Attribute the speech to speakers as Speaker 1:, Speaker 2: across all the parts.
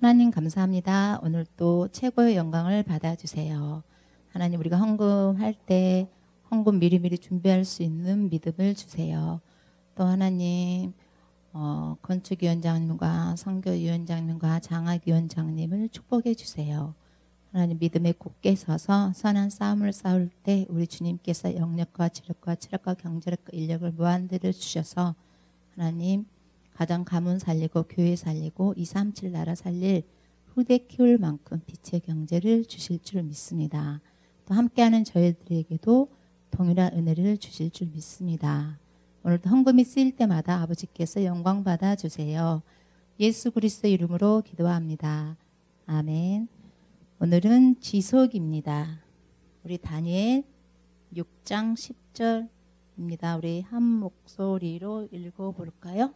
Speaker 1: 하나님 감사합니다. 오늘 또 최고의 영광을 받아주세요. 하나님 우리가 헌금할 때 헌금 미리미리 준비할 수 있는 믿음을 주세요. 또 하나님 어, 건축위원장님과 선교위원장님과 장학위원장님을 축복해 주세요. 하나님 믿음에 굳게 서서 선한 싸움을 싸울 때 우리 주님께서 영력과 지력과 체력과 경제력과 인력을 무한대로 주셔서 하나님 가정 가문 살리고 교회 살리고 237 나라 살릴 후대 키울 만큼 빛의 경제를 주실 줄 믿습니다. 또 함께하는 저희들에게도 동일한 은혜를 주실 줄 믿습니다. 오늘도 헌금이 쓰일 때마다 아버지께서 영광 받아 주세요. 예수 그리스도 이름으로 기도합니다. 아멘. 오늘은 지속입니다. 우리 다니엘 6장 10절입니다. 우리 한 목소리로 읽어 볼까요?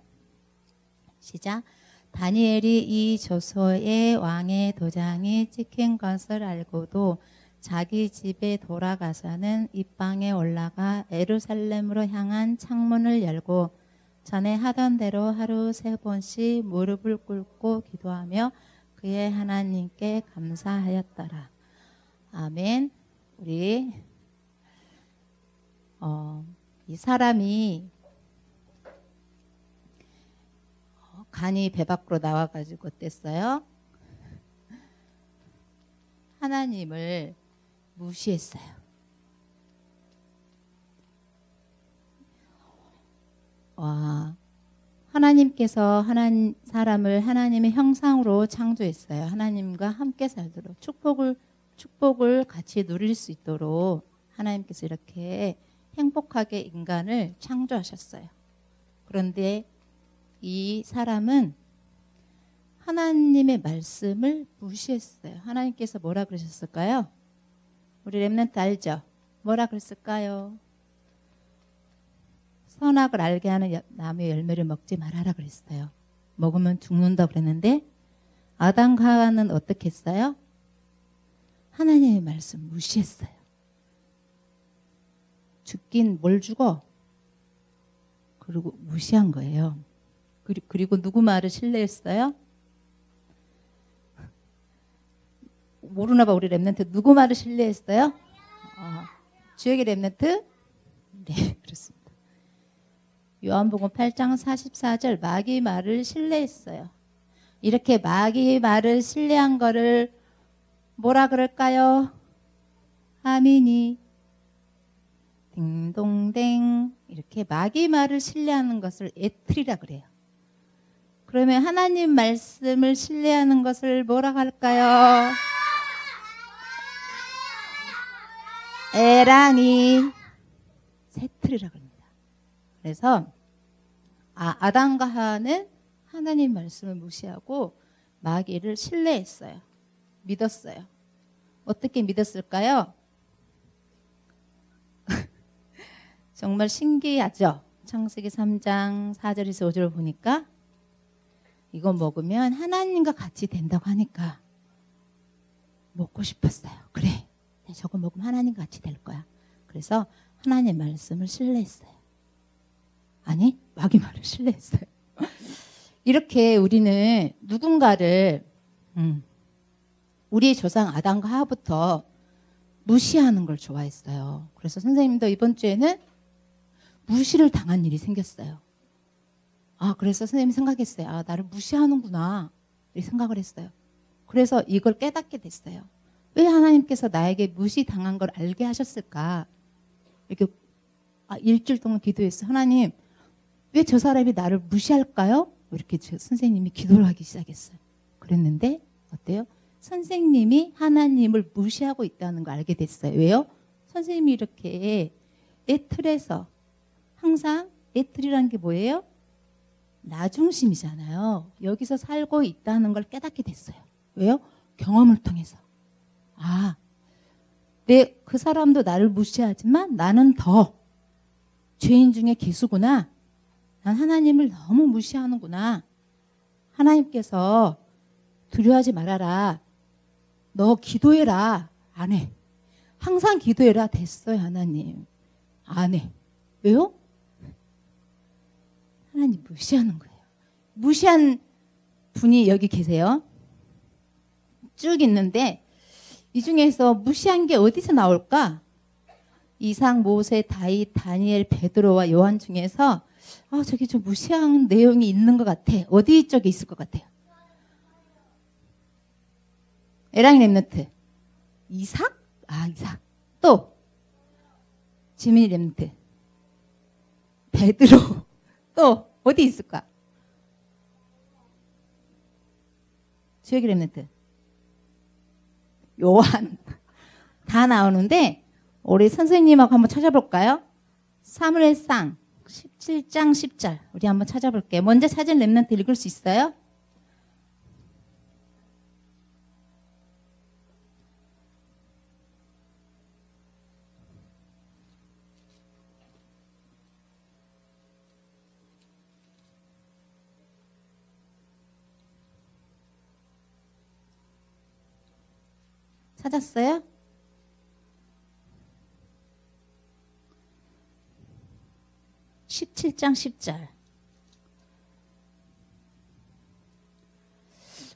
Speaker 1: 시작. 다니엘이 이 조서의 왕의 도장이 찍힌 것을 알고도 자기 집에 돌아가서는 입방에 올라가 에루살렘으로 향한 창문을 열고 전에 하던 대로 하루 세 번씩 무릎을 꿇고 기도하며 그의 하나님께 감사하였더라. 아멘. 우리 어, 이 사람이 간이 배 밖으로 나와가지고 어땠어요? 하나님을 무시했어요. 와, 하나님께서 하나님 사람을 하나님의 형상으로 창조했어요. 하나님과 함께 살도록 축복을 축복을 같이 누릴 수 있도록 하나님께서 이렇게 행복하게 인간을 창조하셨어요. 그런데 이 사람은 하나님의 말씀을 무시했어요. 하나님께서 뭐라 그러셨을까요? 우리 랩런트 알죠? 뭐라 그랬을까요? 선악을 알게 하는 나무의 열매를 먹지 말아라 그랬어요. 먹으면 죽는다 그랬는데 아담과 하와는 어떻게 했어요? 하나님의 말씀 무시했어요. 죽긴 뭘 죽어? 그리고 무시한 거예요. 그리고 누구 말을 신뢰했어요? 모르나 봐 우리 랩런트 누구 말을 신뢰했어요? 아, 주역의 랩런트? 네 그렇습니다. 요한복음 8장 44절 마귀 말을 신뢰했어요. 이렇게 마귀 말을 신뢰한 거를 뭐라 그럴까요? 아미니 딩동댕 이렇게 마귀 말을 신뢰하는 것을 애틀이라 그래요. 그러면 하나님 말씀을 신뢰하는 것을 뭐라 할까요? 에랑이 세틀이라고 합니다. 그래서 아, 아담과 하는 하나님 말씀을 무시하고 마귀를 신뢰했어요. 믿었어요. 어떻게 믿었을까요? 정말 신기하죠? 창세기 3장 4절에서 5절 보니까 이거 먹으면 하나님과 같이 된다고 하니까 먹고 싶었어요. 그래. 저거 먹으면 하나님 같이 될 거야. 그래서 하나님 말씀을 신뢰했어요. 아니, 마귀 말을 신뢰했어요. 이렇게 우리는 누군가를 음, 우리의 조상 아담과 하부터 무시하는 걸 좋아했어요. 그래서 선생님도 이번 주에는 무시를 당한 일이 생겼어요. 아, 그래서 선생님이 생각했어요. 아, 나를 무시하는구나. 이렇게 생각을 했어요. 그래서 이걸 깨닫게 됐어요. 왜 하나님께서 나에게 무시당한 걸 알게 하셨을까? 이렇게 아, 일주일 동안 기도했어. 하나님, 왜 저 사람이 나를 무시할까요? 이렇게 선생님이 기도를 하기 시작했어요. 그랬는데 어때요? 선생님이 하나님을 무시하고 있다는 걸 알게 됐어요. 왜요? 선생님이 이렇게 애 틀에서 항상 애 틀이라는 게 뭐예요? 나 중심이잖아요. 여기서 살고 있다는 걸 깨닫게 됐어요. 왜요? 경험을 통해서. 아, 내 그 사람도 나를 무시하지만 나는 더 죄인 중에 기수구나. 난 하나님을 너무 무시하는구나. 하나님께서 두려워하지 말아라. 너 기도해라. 안 해. 항상 기도해라. 됐어요, 하나님. 안 해. 왜요? 하나님 무시하는 거예요. 무시한 분이 여기 계세요. 쭉 있는데 이 중에서 무시한 게 어디서 나올까? 이상, 모세, 다윗, 다니엘, 베드로와 요한 중에서 아 저기 좀 무시한 내용이 있는 것 같아. 어디 쪽에 있을 것 같아요? 에라이 렘너트. 이삭? 아 이삭. 또 지민이 렘너트. 베드로. 또 어디 있을까? 주혁이 렘너트. 요한. 다 나오는데 우리 선생님하고 한번 찾아볼까요? 사무엘상 17장 10절 우리 한번 찾아볼게요. 먼저 찾은 렘넌트 읽을 수 있어요? 찾았어요? (17장 10절)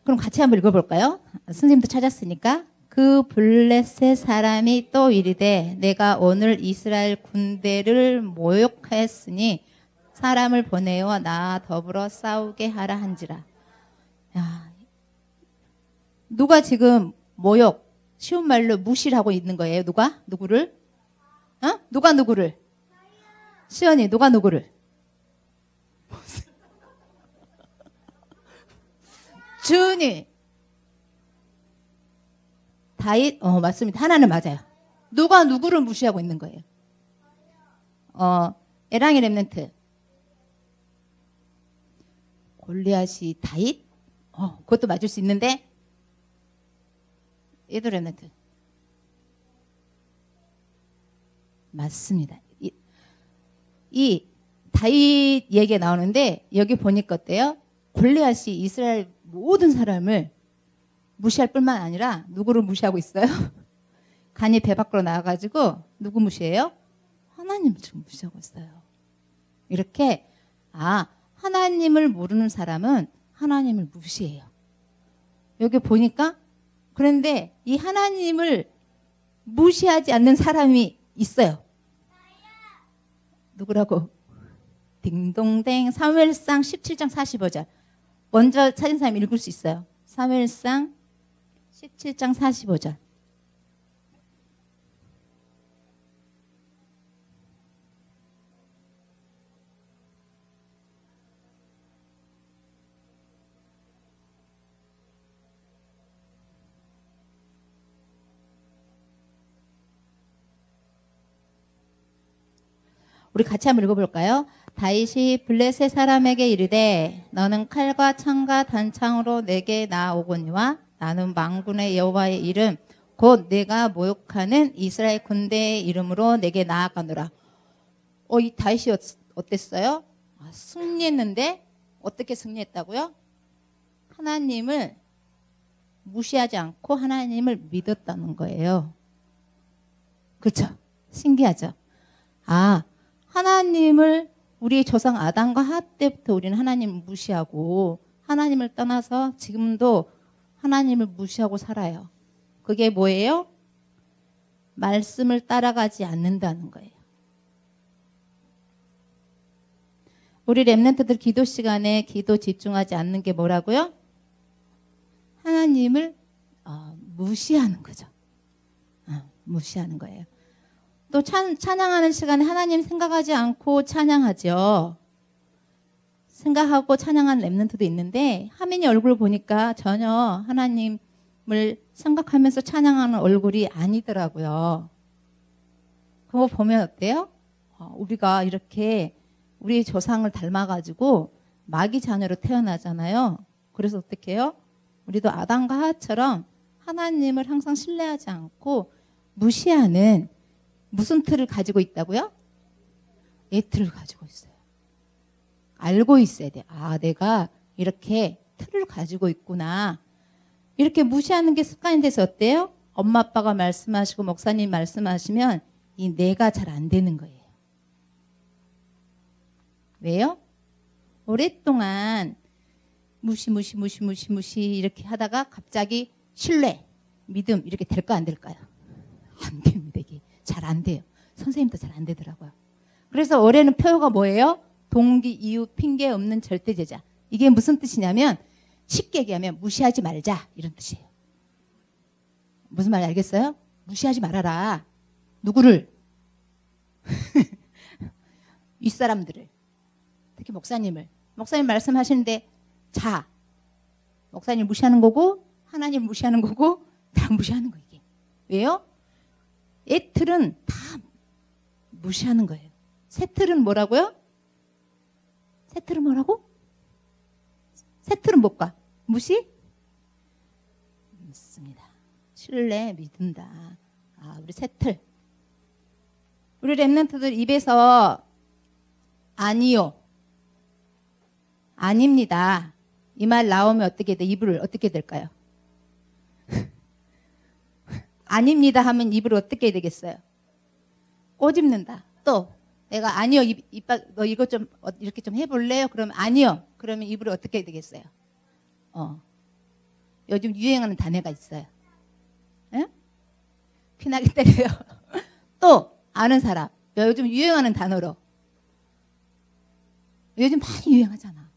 Speaker 1: 그럼 같이 한번 읽어볼까요? 선생님도 찾았으니까 그 블레셋 사람이 또 이르되 내가 오늘 이스라엘 군대를 모욕하였으니 사람을 보내어 나 더불어 싸우게 하라 한지라. 야, 누가 지금 모욕 쉬운 말로 무시를 하고 있는 거예요. 누가 누구를? 어? 누가 누구를? 시연이 누가 누구를? 준이 다윗 어 맞습니다 하나는 맞아요 누가 누구를 무시하고 있는 거예요 어 에랑이 렘넨트 골리앗이 다윗 어 그것도 맞을 수 있는데 렘넨트 맞습니다 이, 이 다윗 얘기가 나오는데 여기 보니까 어때요 골리앗이 이스라엘 모든 사람을 무시할 뿐만 아니라 누구를 무시하고 있어요? 간이 배 밖으로 나와가지고 누구 무시해요? 하나님을 지금 무시하고 있어요. 이렇게 아 하나님을 모르는 사람은 하나님을 무시해요. 여기 보니까 그런데 이 하나님을 무시하지 않는 사람이 있어요. 누구라고? 딩동댕 사무엘상 17장 45절. 먼저 찾은 사람 읽을 수 있어요. 사무엘상 17장 45절. 우리 같이 한번 읽어볼까요? 다윗이 블레셋 사람에게 이르되 너는 칼과 창과 단창으로 내게 나오거니와 나는 망군의 여호와의 이름 곧 내가 모욕하는 이스라엘 군대의 이름으로 내게 나아가노라. 어, 이 다윗이 어, 어땠어요? 아, 승리했는데 어떻게 승리했다고요? 하나님을 무시하지 않고 하나님을 믿었다는 거예요. 그렇죠? 신기하죠? 아, 하나님을 우리 조상 아담과 하 때부터 우리는 하나님을 무시하고 하나님을 떠나서 지금도 하나님을 무시하고 살아요. 그게 뭐예요? 말씀을 따라가지 않는다는 거예요. 우리 랩런트들 기도 시간에 기도 집중하지 않는 게 뭐라고요? 하나님을 어, 무시하는 거죠. 어, 무시하는 거예요. 또 찬, 찬양하는 시간에 하나님 생각하지 않고 찬양하죠. 생각하고 찬양한 랩런트도 있는데 하민이 얼굴 보니까 전혀 하나님을 생각하면서 찬양하는 얼굴이 아니더라고요. 그거 보면 어때요? 어, 우리가 이렇게 우리 조상을 닮아가지고 마귀 자녀로 태어나잖아요. 그래서 어떻게 해요? 우리도 아담과 하와처럼 하나님을 항상 신뢰하지 않고 무시하는 무슨 틀을 가지고 있다고요? 예 틀을 가지고 있어요. 알고 있어야 돼. 아, 내가 이렇게 틀을 가지고 있구나. 이렇게 무시하는 게 습관이 돼서 어때요? 엄마 아빠가 말씀하시고 목사님 말씀하시면 이 내가 잘 안 되는 거예요. 왜요? 오랫동안 무시 무시 무시 무시 무시 이렇게 하다가 갑자기 신뢰, 믿음 이렇게 될까 안 될까요? 안 됩니다. 잘 안 돼요. 선생님도 잘 안 되더라고요. 그래서 올해는 표가 뭐예요? 동기, 이유, 핑계 없는 절대 제자. 이게 무슨 뜻이냐면 쉽게 얘기하면 무시하지 말자 이런 뜻이에요. 무슨 말 알겠어요? 무시하지 말아라. 누구를? 윗사람들을. 특히 목사님을. 목사님 말씀하시는데 자. 목사님 무시하는 거고 하나님 무시하는 거고 다 무시하는 거 이게. 왜요? 애틀은 다 무시하는 거예요. 새틀은 뭐라고요? 새틀은 뭐라고? 새틀은 뭘까? 무시? 믿습니다. 신뢰, 믿는다. 아, 우리 새틀. 우리 랩런트들 입에서 아니요. 아닙니다. 이 말 나오면 어떻게 돼? 입을 어떻게 될까요? 아닙니다 하면 입을 어떻게 되겠어요? 꼬집는다. 또 내가 아니요 입, 이빨 너 이거 좀 어, 이렇게 좀 해볼래요? 그러면 아니요. 그러면 입을 어떻게 되겠어요? 어 요즘 유행하는 단어가 있어요. 예? 피나게 때려요. 또 아는 사람 요즘 유행하는 단어로 요즘 많이 유행하잖아.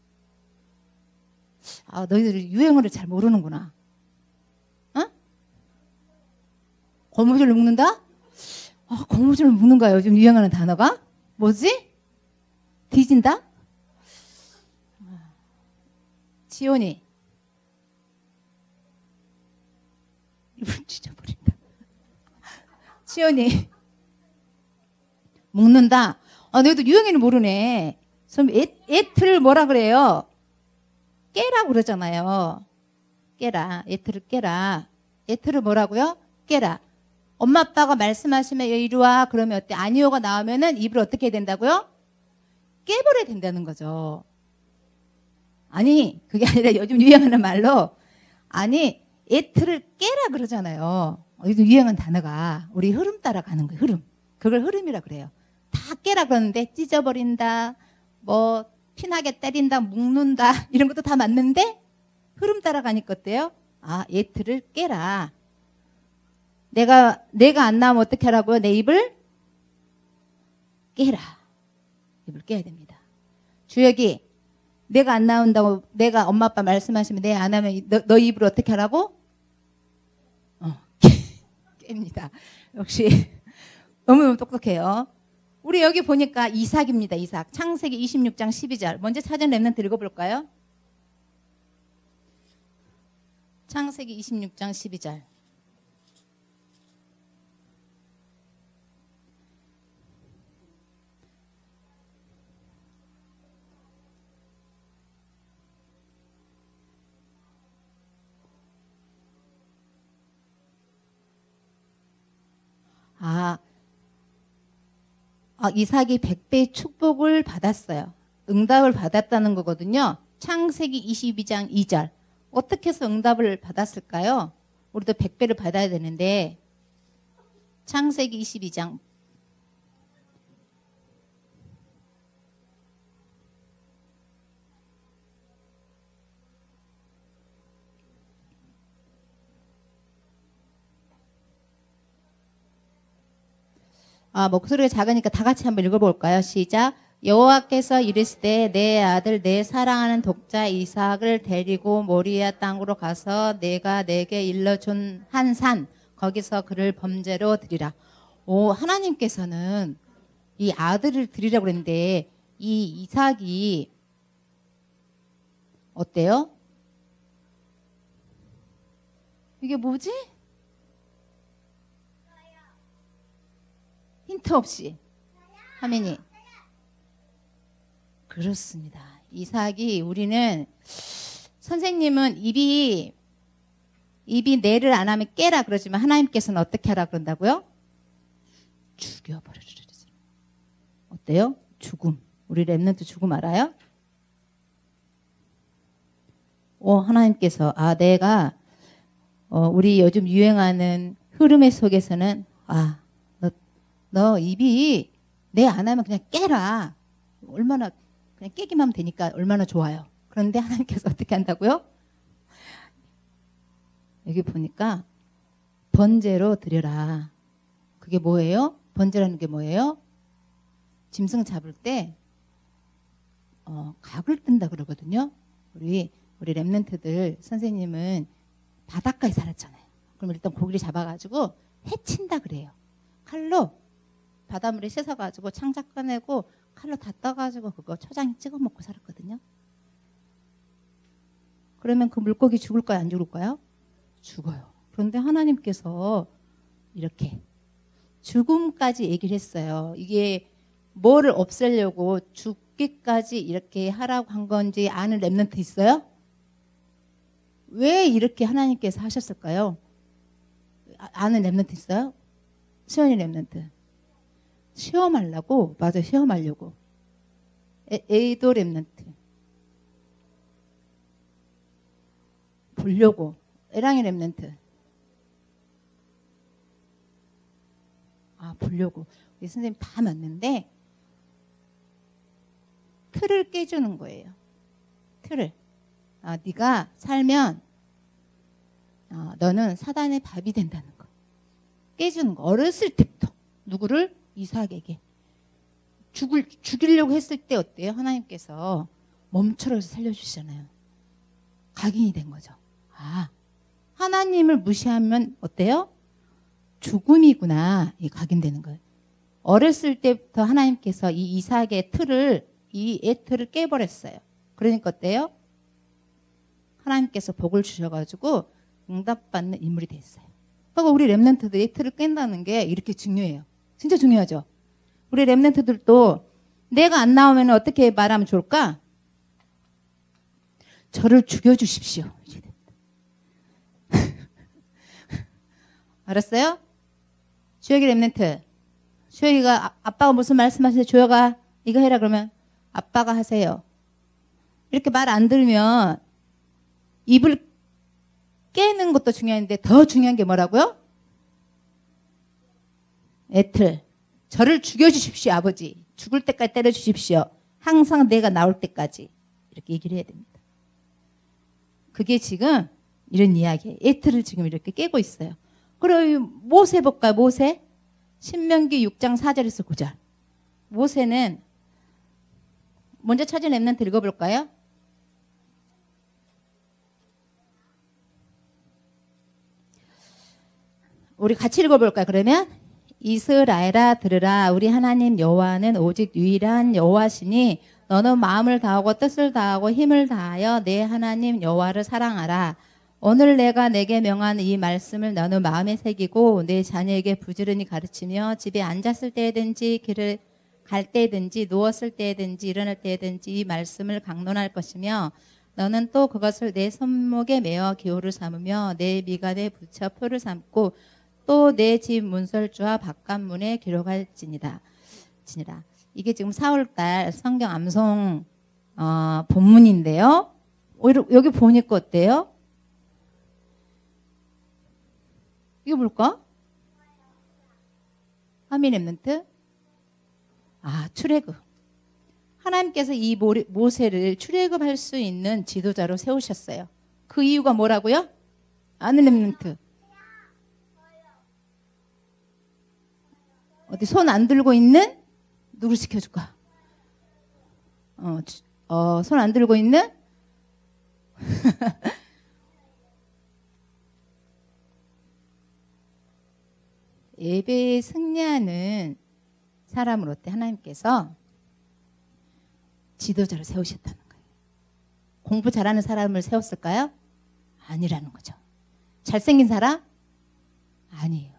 Speaker 1: 아 너희들 유행어를 잘 모르는구나. 어? 고무줄 묶는다? 아, 고무줄 묶는 거야 요즘 유행하는 단어가? 뭐지? 뒤진다? 지온이 이불 찢어버린다. 지온이 묶는다. 아, 너희도 유행에는 모르네. 그럼 애, 애틀 뭐라 그래요? 깨라 그러잖아요. 깨라. 애틀을 깨라. 애틀을 뭐라고요? 깨라. 엄마 아빠가 말씀하시면 얘 이리 와 그러면 어때? 아니요가 나오면은 입을 어떻게 해야 된다고요? 깨버려야 된다는 거죠. 아니 그게 아니라 요즘 유행하는 말로 아니 애틀을 깨라 그러잖아요. 요즘 유행한 단어가 우리 흐름 따라가는 거예요. 흐름. 그걸 흐름이라 그래요. 다 깨라 그러는데 찢어버린다, 뭐 피나게 때린다, 묶는다 이런 것도 다 맞는데 흐름 따라가니까 어때요? 아 애틀을 깨라. 내가 내가 안 나오면 어떻게 하라고요? 내 입을 깨라. 입을 깨야 됩니다. 주혁이 내가 안 나온다고 내가 엄마 아빠 말씀하시면 내 안 하면 너, 너 입을 어떻게 하라고? 어, 깹니다. 역시 너무너무 똑똑해요. 우리 여기 보니까 이삭입니다. 이삭. 창세기 26장 12절. 먼저 사전 랩넌트 읽어볼까요? 창세기 26장 12절. 아, 아, 이삭이 100배의 축복을 받았어요. 응답을 받았다는 거거든요. 창세기 22장 2절. 어떻게 해서 응답을 받았을까요? 우리도 100배를 받아야 되는데 창세기 22장 아, 목소리가 작으니까 다 같이 한번 읽어볼까요? 시작. 여호와께서 이르시되 내 아들 내 사랑하는 독자 이삭을 데리고 모리아 땅으로 가서 내가 내게 일러준 한 산 거기서 그를 범죄로 드리라. 오 하나님께서는 이 아들을 드리라고 그랬는데 이 이삭이 어때요? 이게 뭐지? 힌트 없이 화면이 그렇습니다. 이삭이 우리는 선생님은 입이 입이 내를 안 하면 깨라 그러지만 하나님께서는 어떻게 하라 그런다고요? 죽여버려라. 어때요? 죽음. 우리 랩런트 죽음 알아요? 오 하나님께서 아 내가 어, 우리 요즘 유행하는 흐름의 속에서는 아 너 입이 내 안 하면 그냥 깨라. 얼마나 그냥 깨기만 하면 되니까 얼마나 좋아요. 그런데 하나님께서 어떻게 한다고요? 여기 보니까 번제로 드려라. 그게 뭐예요? 번제라는 게 뭐예요? 짐승 잡을 때 어, 각을 뜬다 그러거든요. 우리 우리 랩런트들 선생님은 바닷가에 살았잖아요. 그럼 일단 고기를 잡아가지고 해친다 그래요. 칼로 바닷물에 씻어가지고 창작 꺼내고 칼로 다 떠가지고 그거 초장에 찍어 먹고 살았거든요. 그러면 그 물고기 죽을까요? 안 죽을까요? 죽어요. 그런데 하나님께서 이렇게 죽음까지 얘기를 했어요. 이게 뭐를 없애려고 죽기까지 이렇게 하라고 한 건지 아는 랩런트 있어요? 왜 이렇게 하나님께서 하셨을까요? 아- 아는 랩런트 있어요? 시원이 랩런트. 시험하려고, 맞아, 시험하려고. 에, 에이도 랩런트. 보려고. 에랑이 랩런트. 아, 보려고. 우리 선생님 다 맞는데, 틀을 깨주는 거예요. 틀을. 아, 네가 살면 어, 너는 사단의 밥이 된다는 거. 깨주는 거. 어렸을 때부터 누구를 이삭에게 죽을 죽이려고 했을 때 어때요? 하나님께서 멈춰서 살려주시잖아요. 각인이 된 거죠. 아, 하나님을 무시하면 어때요? 죽음이구나. 이 각인되는 거예요. 어렸을 때부터 하나님께서 이 이삭의 틀을 이 애 틀을 깨버렸어요. 그러니까 어때요? 하나님께서 복을 주셔가지고 응답받는 인물이 됐어요. 그러니까 우리 랩런트들이 틀을 깬다는 게 이렇게 중요해요. 진짜 중요하죠. 우리 랩런트들도 내가 안 나오면 어떻게 말하면 좋을까? 저를 죽여주십시오. 알았어요? 주혁이 랩런트. 주혁이가 아, 아빠가 무슨 말씀하세요? 주혁아 이거 해라 그러면 아빠가 하세요. 이렇게 말 안 들으면 입을 깨는 것도 중요한데 더 중요한 게 뭐라고요? 애틀. 저를 죽여주십시오, 아버지. 죽을 때까지 때려주십시오. 항상 내가 나올 때까지. 이렇게 얘기를 해야 됩니다. 그게 지금 이런 이야기예요. 애틀을 지금 이렇게 깨고 있어요. 그럼 모세 볼까요, 모세? 신명기 6장 4절에서 9절. 모세는 먼저 찾은 랩런트 읽어볼까요? 우리 같이 읽어볼까요? 그러면 이스라엘아 들으라 우리 하나님 여호와는 오직 유일한 여호와시니 너는 마음을 다하고 뜻을 다하고 힘을 다하여 내 하나님 여호와를 사랑하라. 오늘 내가 내게 명한 이 말씀을 너는 마음에 새기고 내 자녀에게 부지런히 가르치며 집에 앉았을 때든지 길을 갈 때든지 누웠을 때든지 일어날 때든지 이 말씀을 강론할 것이며 너는 또 그것을 내 손목에 메어 기호를 삼으며 내 미간에 붙여 표를 삼고 또 내 집 문설주와 바깥문에 기록할지니라. 지니라. 이게 지금 4월달 성경 암송 어, 본문인데요. 여기 보니까 어때요? 이거 뭘까? 하민 랩런트? 아, 출애굽. 하나님께서 이 모세를 출애굽할 수 있는 지도자로 세우셨어요. 그 이유가 뭐라고요? 아는 랩런트. 어디 손 안 들고 있는 누구 시켜줄까? 어, 주- 어, 손 안 들고 있는 예배에 승리하는 사람을 어때 하나님께서 지도자로 세우셨다는 거예요. 공부 잘하는 사람을 세웠을까요? 아니라는 거죠. 잘생긴 사람? 아니에요.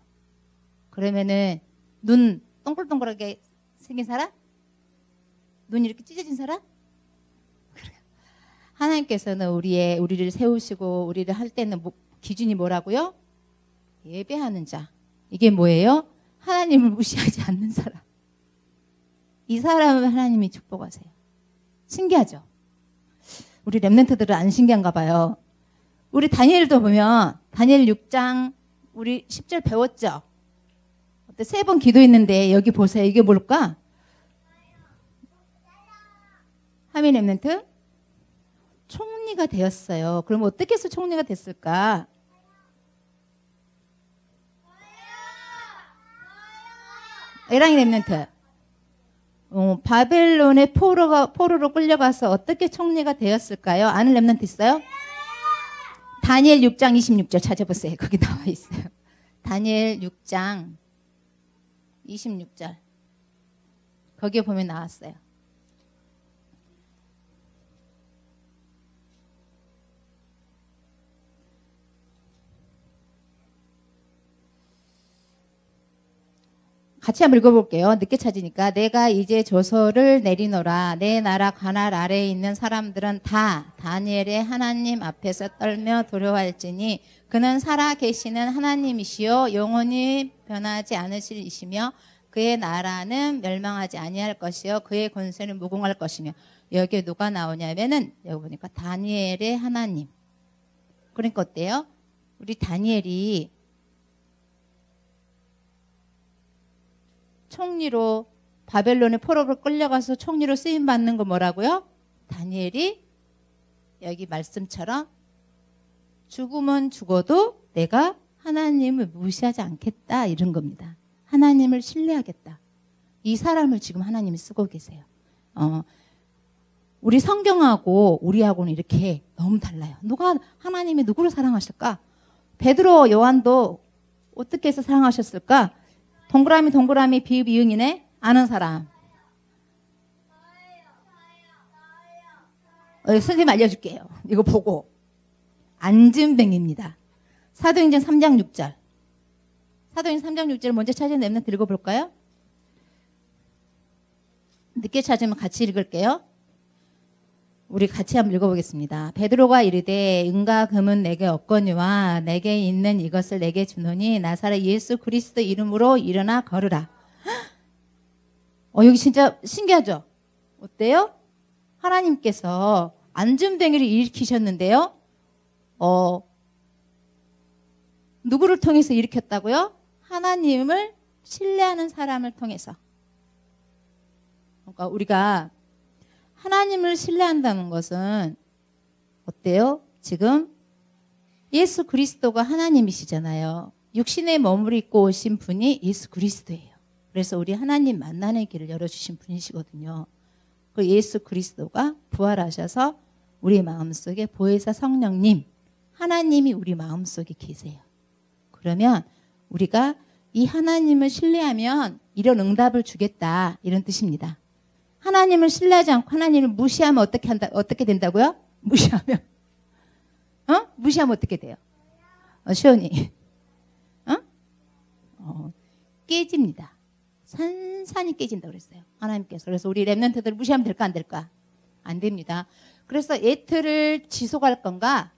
Speaker 1: 그러면은 눈 동글동글하게 생긴 사람? 눈 이렇게 찢어진 사람? 하나님께서는 우리의 우리를 세우시고 우리를 할 때는 뭐- 기준이 뭐라고요? 예배하는 자. 이게 뭐예요? 하나님을 무시하지 않는 사람. 이 사람을 하나님이 축복하세요. 신기하죠? 우리 랩런트들은 안 신기한가 봐요. 우리 다니엘도 보면 다니엘 6장 우리 10절 배웠죠? 세 번 기도했는데 여기 보세요. 이게 뭘까? 하민 엠넨트 총리가 되었어요. 그럼 어떻게 해서 총리가 됐을까? 에랑이 렘넨트 어, 바벨론의 포로가, 포로로 끌려가서 어떻게 총리가 되었을까요? 아는 렘넨트 있어요? 다니엘 6장 26절 찾아보세요. 거기 나와 있어요. 다니엘 6장 26절. 거기에 보면 나왔어요. 같이 한번 읽어볼게요. 늦게 찾으니까 내가 이제 조서를 내리노라 내 나라 관할 아래에 있는 사람들은 다 다니엘의 하나님 앞에서 떨며 두려워할지니 그는 살아 계시는 하나님이시요 영원히 변하지 않으실 이시며 그의 나라는 멸망하지 아니할 것이요 그의 권세는 무궁할 것이며 여기에 누가 나오냐면은 여기 보니까 다니엘의 하나님 그러니까 어때요? 우리 다니엘이 총리로 바벨론의 포로로 끌려가서 총리로 쓰임 받는 거 뭐라고요? 다니엘이 여기 말씀처럼 죽으면 죽어도 내가 하나님을 무시하지 않겠다 이런 겁니다. 하나님을 신뢰하겠다. 이 사람을 지금 하나님이 쓰고 계세요. 어, 우리 성경하고 우리하고는 이렇게 너무 달라요. 누가 하나님이 누구를 사랑하실까? 베드로 요한도 어떻게 해서 사랑하셨을까? 동그라미 동그라미 비읍 이응이네 아는 사람 어, 선생님 알려줄게요 이거 보고 안진뱅입니다 사도행전 3장 6절 사도행전 3장 6절 먼저 찾은 랩는 읽어볼까요? 늦게 찾으면 같이 읽을게요 우리 같이 한번 읽어보겠습니다. 베드로가 이르되 은과 금은 내게 없거니와 내게 있는 이것을 내게 주노니 나사렛 예수 그리스도 이름으로 일어나 걸으라. 어 여기 진짜 신기하죠? 어때요? 하나님께서 안전뱅이를 일으키셨는데요. 어 누구를 통해서 일으켰다고요? 하나님을 신뢰하는 사람을 통해서. 그러니까 우리가 하나님을 신뢰한다는 것은 어때요? 지금 예수 그리스도가 하나님이시잖아요. 육신에 머무르고 오신 분이 예수 그리스도예요. 그래서 우리 하나님 만나는 길을 열어주신 분이시거든요. 그 예수 그리스도가 부활하셔서 우리 마음속에 보혜사 성령님, 하나님이 우리 마음속에 계세요. 그러면 우리가 이 하나님을 신뢰하면 이런 응답을 주겠다. 이런 뜻입니다. 하나님을 신뢰하지 않고 하나님을 무시하면 어떻게 한다, 어떻게 된다고요? 무시하면. 어? 무시하면 어떻게 돼요? 어, 시원이. 어? 어, 깨집니다. 산산이 깨진다 그랬어요. 하나님께서. 그래서 우리 랩런트들 무시하면 될까, 안 될까? 안 됩니다. 그래서 에트를 지속할 건가?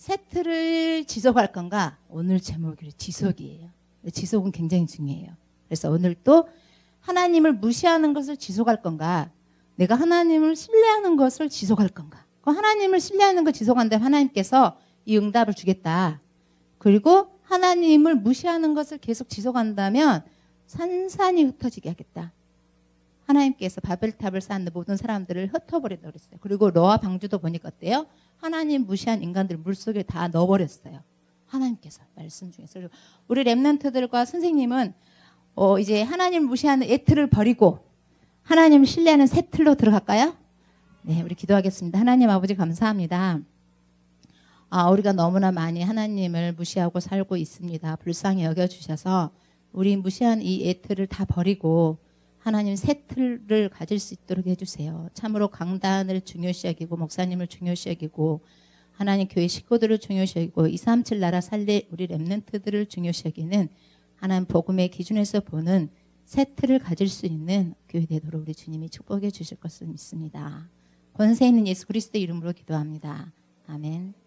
Speaker 1: 세트를 지속할 건가? 오늘 제목이 지속이에요. 지속은 굉장히 중요해요. 그래서 오늘 또 하나님을 무시하는 것을 지속할 건가? 내가 하나님을 신뢰하는 것을 지속할 건가? 그 하나님을 신뢰하는 걸 지속한다면 하나님께서 이 응답을 주겠다. 그리고 하나님을 무시하는 것을 계속 지속한다면 산산이 흩어지게 하겠다. 하나님께서 바벨탑을 쌓는 모든 사람들을 흩어버린다 그랬어요. 그리고 노아 방주도 보니까 어때요? 하나님 무시한 인간들 물속에 다 넣어버렸어요. 하나님께서 말씀 중에서. 우리 랩런트들과 선생님은 어, 이제 하나님 무시하는 애틀을 버리고 하나님 신뢰하는 새 틀로 들어갈까요? 네, 우리 기도하겠습니다. 하나님 아버지 감사합니다. 아, 우리가 너무나 많이 하나님을 무시하고 살고 있습니다. 불쌍히 여겨 주셔서 우리 무시한 이 애틀을 다 버리고 하나님 새 틀을 가질 수 있도록 해주세요. 참으로 강단을 중요시 여기고 목사님을 중요시 여기고 하나님 교회 식구들을 중요시 여기고 237 나라 살릴 우리 랩런트들을 중요시 여기는 하나님 복음의 기준에서 보는 세트를 가질 수 있는 교회 되도록 우리 주님이 축복해 주실 것을 믿습니다. 권세 있는 예수 그리스도 이름으로 기도합니다. 아멘.